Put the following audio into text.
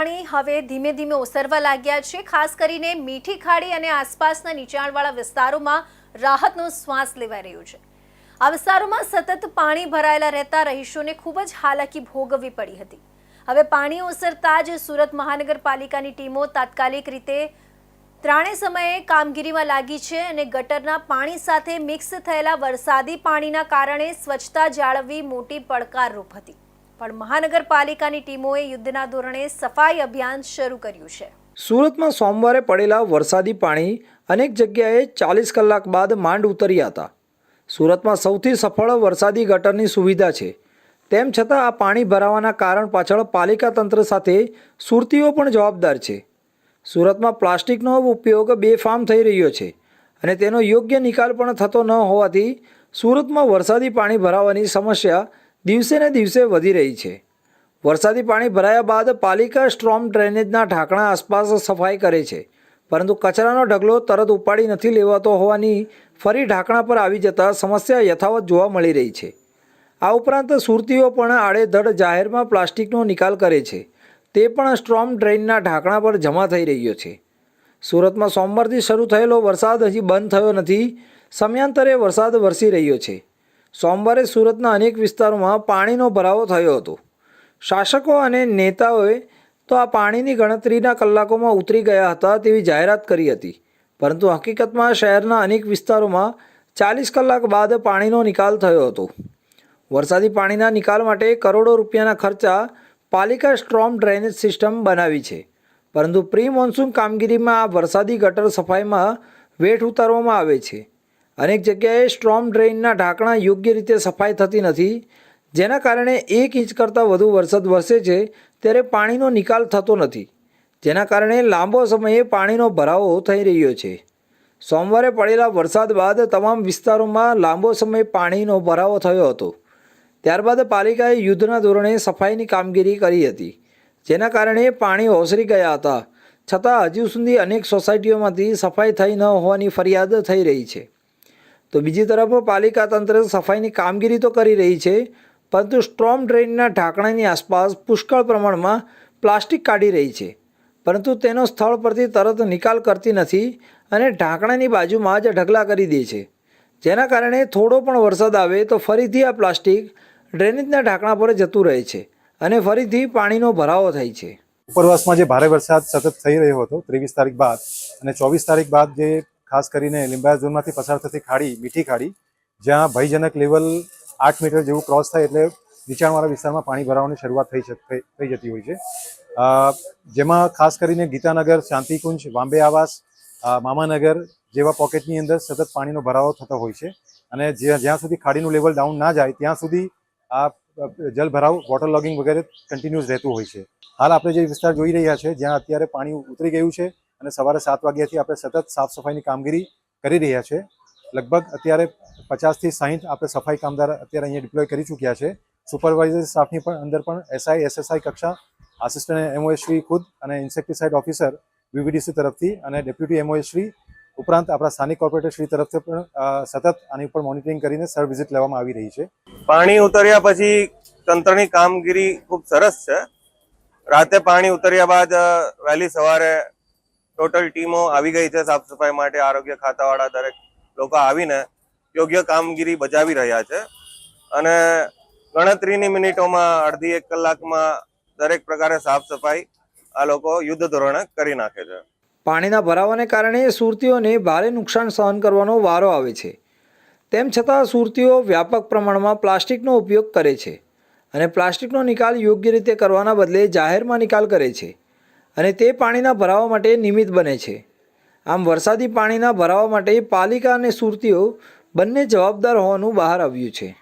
પાણી હવે ધીમે ધીમે ઓસરવા લાગ્યા છે. ખાસ કરીને મીઠી ખાડી અને આસપાસના નીચાણવાળા વિસ્તારોમાં રાહતનો શ્વાસ લેવાઈ રહ્યો છે. આ વિસ્તારોમાં સતત પાણી ભરાયેલા રહેતા રહીશોને ખૂબ જ હાલાકી ભોગવવી પડી હતી. હવે પાણી ઓસરતા જ સુરત મહાનગરપાલિકાની ટીમો તાત્કાલિક રીતે ત્રણેય સમયે કામગીરીમાં લાગી છે અને ગટરના પાણી સાથે મિક્સ થયેલા વરસાદી પાણીના કારણે સ્વચ્છતા જાળવવી મોટી પડકારરૂપ હતી. પણ મહાનગરપાલિકાની ટીમોએ યુદ્ધના ધોરણે સફાઈ અભિયાન શરૂ કર્યું છે. સુરતમાં સોમવારે પડેલા વરસાદી પાણી અનેક જગ્યાએ ચાલીસ કલાક બાદ માંડ ઉતર્યા હતા. સુરતમાં સૌથી સફળ વરસાદી ગટરની સુવિધા છે. તેમ છતાં આ પાણી ભરાવાના કારણ પાછળ પાલિકા તંત્ર સાથે સુરતીઓ પણ જવાબદાર છે. સુરતમાં પ્લાસ્ટિકનો ઉપયોગ બેફામ થઈ રહ્યો છે અને તેનો યોગ્ય નિકાલ પણ થતો ન હોવાથી સુરતમાં વરસાદી પાણી ભરાવાની સમસ્યા દિવસે ને દિવસે વધી રહી છે. વરસાદી પાણી ભરાયા બાદ પાલિકા સ્ટ્રોમ ડ્રેનેજના ઢાંકણા આસપાસ સફાઈ કરે છે. પરંતુ કચરાનો ઢગલો તરત ઉપાડી નથી લેવાતો હોવાની ફરી ઢાંકણા પર આવી જતાં સમસ્યા યથાવત જોવા મળી રહી છે. આ ઉપરાંત સુરતીઓ પણ આડેધડ જાહેરમાં પ્લાસ્ટિકનો નિકાલ કરે છે. તે પણ સ્ટ્રોમ ડ્રેઇનના ઢાંકણા પર જમા થઈ રહ્યો છે. સુરતમાં સોમવારથી શરૂ થયેલો વરસાદ હજી બંધ થયો નથી. સમયાંતરે વરસાદ વરસી રહ્યો છે. સોમવારે સુરતના અનેક વિસ્તારોમાં પાણીનો ભરાવો થયો હતો. શાસકો અને નેતાઓએ તો આ પાણીની ગણતરીના કલાકોમાં ઉતરી ગયા હતા તેવી જાહેરાત કરી હતી. પરંતુ હકીકતમાં શહેરના અનેક વિસ્તારોમાં ચાલીસ કલાક બાદ પાણીનો નિકાલ થયો હતો. વરસાદી પાણીના નિકાલ માટે કરોડો રૂપિયાના ખર્ચા પાલિકા સ્ટ્રોમ ડ્રેનેજ સિસ્ટમ બનાવી છે. પરંતુ પ્રી મોન્સૂન કામગીરીમાં આ વરસાદી ગટર સફાઈમાં વેઠ ઉતારવામાં આવે છે. અનેક જગ્યાએ સ્ટ્રોમ ડ્રેઇનના ઢાંકણા યોગ્ય રીતે સફાઈ થતી નથી, જેના કારણે એક ઇંચ કરતાં વધુ વરસાદ વરસે છે ત્યારે પાણીનો નિકાલ થતો નથી, જેના કારણે લાંબો સમયે પાણીનો ભરાવો થઈ રહ્યો છે. સોમવારે પડેલા વરસાદ બાદ તમામ વિસ્તારોમાં લાંબો સમય પાણીનો ભરાવો થયો હતો. ત્યારબાદ પાલિકાએ યુદ્ધના ધોરણે સફાઈની કામગીરી કરી હતી, જેના કારણે પાણી ઓસરી ગયા હતા, છતાં હજુ સુધી અનેક સોસાયટીઓમાંથી સફાઈ થઈ ન હોવાની ફરિયાદ થઈ રહી છે. તો બીજી તરફ પાલિકા તંત્ર સફાઈની કામગીરી તો કરી રહી છે, પરંતુ સ્ટ્રોમ ડ્રેઇનના ઢાંકણાની આસપાસ પુષ્કળ પ્રમાણમાં પ્લાસ્ટિક કાઢી રહી છે. પરંતુ તેનો સ્થળ પરથી તરત નિકાલ કરતી નથી અને ઢાંકણાની બાજુમાં જ ઢગલા કરી દે છે. જેના કારણે થોડો પણ વરસાદ આવે તો ફરીથી આ પ્લાસ્ટિક ડ્રેનેજના ઢાંકણા પર જતું રહે છે અને ફરીથી પાણીનો ભરાવો થાય છે. ઉપરવાસમાં જે ભારે વરસાદ સતત થઈ રહ્યો હતો, ત્રેવીસ તારીખ બાદ અને ચોવીસ તારીખ બાદ જે ખાસ કરીને લિંબાયત ઝોનમાંથી પસાર થતી ખાડી, મીઠી ખાડી, જ્યાં ભયજનક લેવલ આઠ મીટર જેવું ક્રોસ થાય એટલે નીચાણવાળા વિસ્તારમાં પાણી ભરાવાની શરૂઆત થઈ થઈ જતી હોય છે. જેમાં ખાસ કરીને ગીતાનગર, શાંતિકુંજ, વાંબે આવાસ મામાનગર જેવા પોકેટની અંદર સતત પાણીનો ભરાવો થતો હોય છે. અને જ્યાં સુધી ખાડીનું લેવલ ડાઉન ના જાય, ત્યાં સુધી આ જલભરાવ વોટર લોગિંગ વગેરે કન્ટિન્યુઅસ રહેતું હોય છે. હાલ આપણે જે વિસ્તાર જોઈ રહ્યા છે, જ્યાં અત્યારે પાણી ઉતરી ગયું છે અને સવારે સાત વાગ્યાથી આપણે સતત સાફ સફાઈની કામગીરી કરી રહ્યા છે. લગભગ અત્યારે પચાસથી સાહીઠ આપણે સફાઈ કામદાર અત્યારે અહીંયા ડિપ્લોય કરી ચૂક્યા છે. સુપરવાઇઝર સ્ટાફની પણ અંદર પણ એસઆઈ એસએસઆઈ કક્ષા આસિસ્ટન્ટ એમઓએસ ખુદ અને ઇન્સેક્ટિસાઇડ ઓફિસર વીવીડીસી તરફથી અને ડેપ્યુટી એમઓએસ ઉપરાંત આપણા સ્થાનિક કોર્પોરેટરશ્રી તરફથી પણ સતત આની ઉપર મોનિટરિંગ કરીને સર વિઝિટ લેવામાં આવી રહી છે. પાણી ઉતર્યા પછી તંત્રની કામગીરી ખૂબ સરસ છે. રાતે પાણી ઉતર્યા બાદ વહેલી સવારે ટોટલ ટીમો આવી ગઈ છે સાફ સફાઈ માટે, આરોગ્ય ખાતાવાળા દરેક લોકો આવીને યોગ્ય કામગીરી બજાવી રહ્યા છે. અને ગણતરીની મિનિટોમાં અડધી એક કલાકમાં દરેક પ્રકારે સાફ સફાઈ આ લોકો યુદ્ધ ધોરણે કરી નાખે છે. પાણીના ભરાવાને કારણે સુરતીઓને ભારે નુકસાન સહન કરવાનો વારો આવે છે. તેમ છતાં સુરતીઓ વ્યાપક પ્રમાણમાં પ્લાસ્ટિકનો ઉપયોગ કરે છે અને પ્લાસ્ટિકનો નિકાલ યોગ્ય રીતે કરવાના બદલે જાહેરમાં નિકાલ કરે છે. અને તે પાણીના ભરાવા માટે નિમિત્ત બને છે. આમ વરસાદી પાણીના ભરાવા માટે પાલિકા અને સુરતીઓ બંને જવાબદાર હોવાનું બહાર આવ્યું છે.